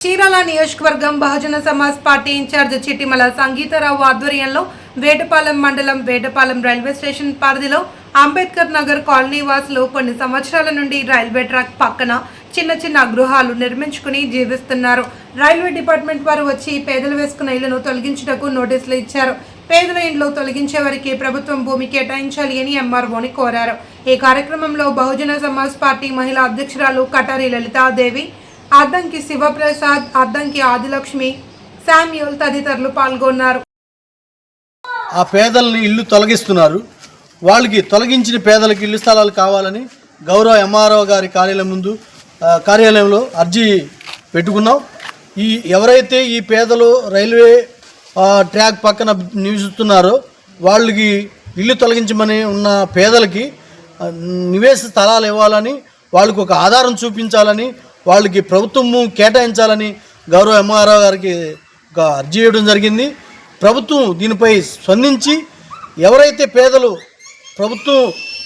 చీరాల నియోజకవర్గం Bahujan Samaj party incharge Chittimala Sangeetharao ఆధ్వర్యంలో వేటపాలెం మండలం వేటపాలెం రైల్వే స్టేషన్ పరిధిలో అంబేద్కర్ నగర్ కాలనీ వాసులు కొన్ని సంవత్సరాల నుండి రైల్వే ట్రాక్ పక్కన చిన్న చిన్న గృహాలు నిర్మించుకుని జీవిస్తున్నారు. రైల్వే డిపార్ట్మెంట్ వారు వచ్చి పేదలు వేసుకున్న ఇళ్ళను తొలగించుటకు నోటీసులు ఇచ్చారు. పేదల ఇండ్లు తొలగించే వారికి ప్రభుత్వం భూమి కేటాయించాలి అని ఎంఆర్ఓని కోరారు. ఈ కార్యక్రమంలో బహుజన సమాజ్ పార్టీ మహిళా అధ్యక్షురాలు కటారి లలితాదేవి అద్దంకి శివప్రసాద్ అద్దంకి ఆదిలక్ష్మి శామ్యూల్ తదితరులు పాల్గొన్నారు. ఆ పేదల్ని ఇల్లు తొలగిస్తున్నారు. వాళ్ళకి తొలగించిన పేదలకు ఇల్లు స్థలాలు కావాలని గౌరవ ఎంఆర్ఓ గారి కార్యాలయం ముందు కార్యాలయంలో అర్జీ పెట్టుకున్నాం. ఈ ఎవరైతే ఈ పేదలు రైల్వే ట్రాక్ పక్కన నివసిస్తున్నారో వాళ్ళకి ఇల్లు తొలగించమని ఉన్న పేదలకి నివేశ స్థలాలు ఇవ్వాలని వాళ్ళకు ఒక ఆధారం చూపించాలని వాళ్ళకి ప్రభుత్వము కేటాయించాలని గౌరవ ఎంఆర్ఓ గారికి ఒక అర్జీ ఇవ్వడం జరిగింది. ప్రభుత్వం దీనిపై స్పందించి ఎవరైతే పేదలు ప్రభుత్వం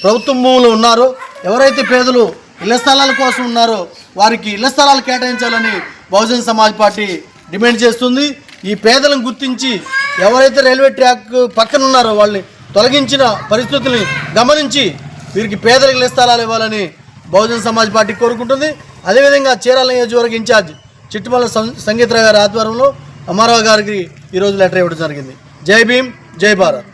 ప్రభుత్వం భూములు ఉన్నారో ఎవరైతే పేదలు ఇళ్ళ స్థలాల కోసం ఉన్నారో వారికి ఇళ్ళ స్థలాలు కేటాయించాలని బహుజన్ సమాజ్ పార్టీ డిమాండ్ చేస్తుంది. ఈ పేదలను గుర్తించి ఎవరైతే రైల్వే ట్రాక్ పక్కన ఉన్నారో వాళ్ళని తొలగించిన పరిస్థితుల్ని గమనించి వీరికి పేదలకు ఇళ్ళ స్థలాలు ఇవ్వాలని బహుజన్ సమాజ్ పార్టీ కోరుకుంటుంది. అదేవిధంగా చీరాల నియోజకవర్గ ఇన్ఛార్జ్ చిట్టుమల్ల సంగీతరావు గారి ఆధ్వర్యంలో అమ్మారావు గారికి ఈరోజు లెటర్ ఇవ్వడం జరిగింది. జై భీమ్ జై భారత్.